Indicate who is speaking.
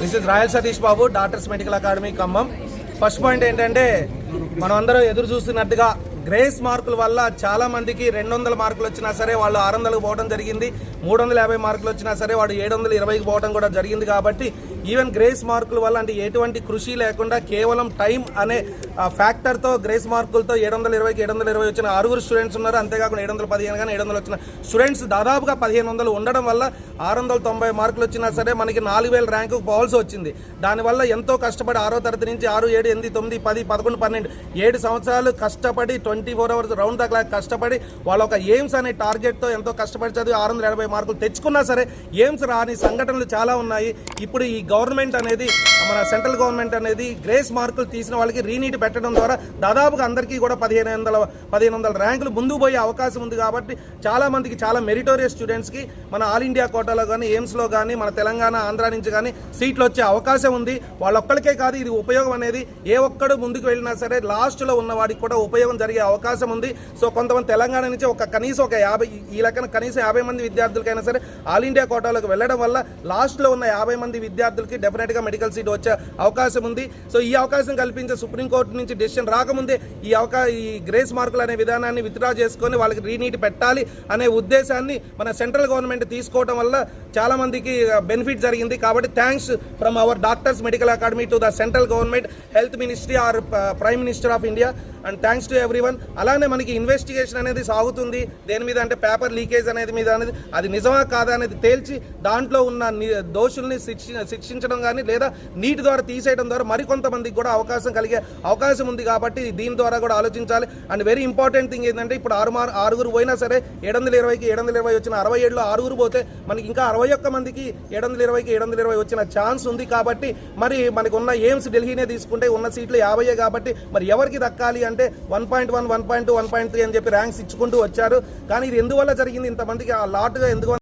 Speaker 1: This is Royal Satish Babu doctors medical academy Khammam. First point ఏంటంటే మనం అందరం ఎదురు చూస్తున్నట్టుగా గ్రేస్ మార్కుల వల్ల చాలా మందికి రెండు వందల మార్కులు వచ్చినా సరే వాళ్ళు ఆరు వందలకు పోవడం జరిగింది. మూడు వందల యాభై మార్కులు వచ్చినా సరే వాడు ఏడు వందల ఇరవైకి పోవడం కూడా జరిగింది కాబట్టి ఈవెన్ గ్రేస్ మార్కుల వల్ల అంటే ఎటువంటి కృషి లేకుండా కేవలం టైం అనే ఫ్యాక్టర్తో గ్రేస్ మార్కులతో ఏడు వందల ఇరవైకి ఏడు వందల ఇరవై వచ్చిన ఆరుగురు స్టూడెంట్స్ ఉన్నారు. అంతేకాకుండా ఏడు వందల పదిహేను కానీ ఏడు వందలు వచ్చిన స్టూడెంట్స్ దాదాపుగా పదిహేను వందలు ఉండడం వల్ల ఆరు వందల తొంభై మార్కులు వచ్చినా సరే మనకి నాలుగు వేల ర్యాంకు పోవాల్సి వచ్చింది. దానివల్ల ఎంతో కష్టపడి ఆరో తరగతి నుంచి ఆరు ఏడు ఎనిమిది తొమ్మిది పది పదకొండు పన్నెండు ఏడు సంవత్సరాలు కష్టపడి twenty twenty four hours round the clock కష్టపడి వాళ్ళ ఒక ఎయిమ్స్ అనే టార్గెట్తో ఎంతో కష్టపడి చదివి ఆరు వందల ఎనభై మార్కులు తెచ్చుకున్నా సరే ఎయిమ్స్ రాని సంఘటనలు చాలా ఉన్నాయి. ఇప్పుడు ఈ గవర్నమెంట్ అనేది మన సెంట్రల్ గవర్నమెంట్ అనేది గ్రేస్ మార్కులు తీసిన వాళ్ళకి రీనీట్ పెట్టడం ద్వారా దాదాపుగా అందరికీ కూడా పదిహేను వందల పదిహేను వందల ర్యాంకులు ముందుకు పోయే అవకాశం ఉంది కాబట్టి చాలా మందికి చాలా మెరిటోరియస్ స్టూడెంట్స్కి మన ఆల్ ఇండియా కోటాలో కానీ ఎయిమ్స్లో కానీ మన తెలంగాణ ఆంధ్ర నుంచి కానీ సీట్లు వచ్చే అవకాశం ఉంది. వాళ్ళొక్కడికే కాదు ఇది ఉపయోగం అనేది ఏ ఒక్కడు ముందుకు వెళ్ళినా సరే లాస్ట్లో ఉన్నవాడికి కూడా ఉపయోగం జరిగే అవకాశం ఉంది. సో కొంతమంది తెలంగాణ నుంచి ఒక కనీసం ఒక యాభై ఈ లెక్కన కనీసం యాభై మంది విద్యార్థులకైనా సరే ఆల్ ఇండియా కోటాలోకి వెళ్ళడం వల్ల లాస్ట్లో ఉన్న యాభై మంది విద్యార్థులకి డెఫినెట్గా మెడికల్ సీట్ వచ్చే అవకాశం ఉంది. సో ఈ అవకాశం కల్పించే సుప్రీంకోర్టు నుంచి డెసిషన్ రాకముందే ఈ అవకా ఈ గ్రేస్ మార్కులు అనే విధానాన్ని విత్డ్రా చేసుకొని వాళ్ళకి రీనీట్ పెట్టాలి అనే ఉద్దేశాన్ని మన సెంట్రల్ గవర్నమెంట్ తీసుకోవడం వల్ల చాలా మందికి బెనిఫిట్ జరిగింది. కాబట్టి thanks from our doctors medical academy to the central government health ministry or prime minister of India. And thanks to every seven అలానే మనకి ఇన్వెస్టిగేషన్ అనేది సాగుతుంది. దేని మీద అంటే పేపర్ లీకేజ్ అనేది మీద అనేది అది నిజమా కాదా అనేది తేల్చి దాంట్లో ఉన్న దోషుల్ని శిక్షించడం కానీ లేదా నీటి ద్వారా తీసేయడం ద్వారా మరికొంతమందికి కూడా అవకాశం కలిగే అవకాశం ఉంది కాబట్టి దీని ద్వారా కూడా ఆలోచించాలి. అండ్ వెరీ ఇంపార్టెంట్ థింగ్ ఏంటంటే ఇప్పుడు ఆరు మార్ ఆరుగురు పోయినా సరే ఏడు వందల ఇరవైకి ఏడు వందల ఇరవై వచ్చిన అరవై ఏడులో ఆరుగురు పోతే మనకి ఇంకా అరవై ఒక్క మందికి ఏడు వందల ఇరవైకి ఏడు వందల ఇరవై వచ్చిన ఛాన్స్ ఉంది కాబట్టి మరి మనకు ఉన్న ఎయిమ్స్ ఢిల్లీనే తీసుకుంటే ఉన్న సీట్లు యాభై కాబట్టి మరి ఎవరికి దక్కాలి అంటే one point one one point two one point three అని చెప్పి ర్యాంక్స్ ఇచ్చుకుంటూ వచ్చారు. కానీ ఇది ఎందువల్ల జరిగింది? ఇంతమందికి ఆ లాట్గా ఎందుకు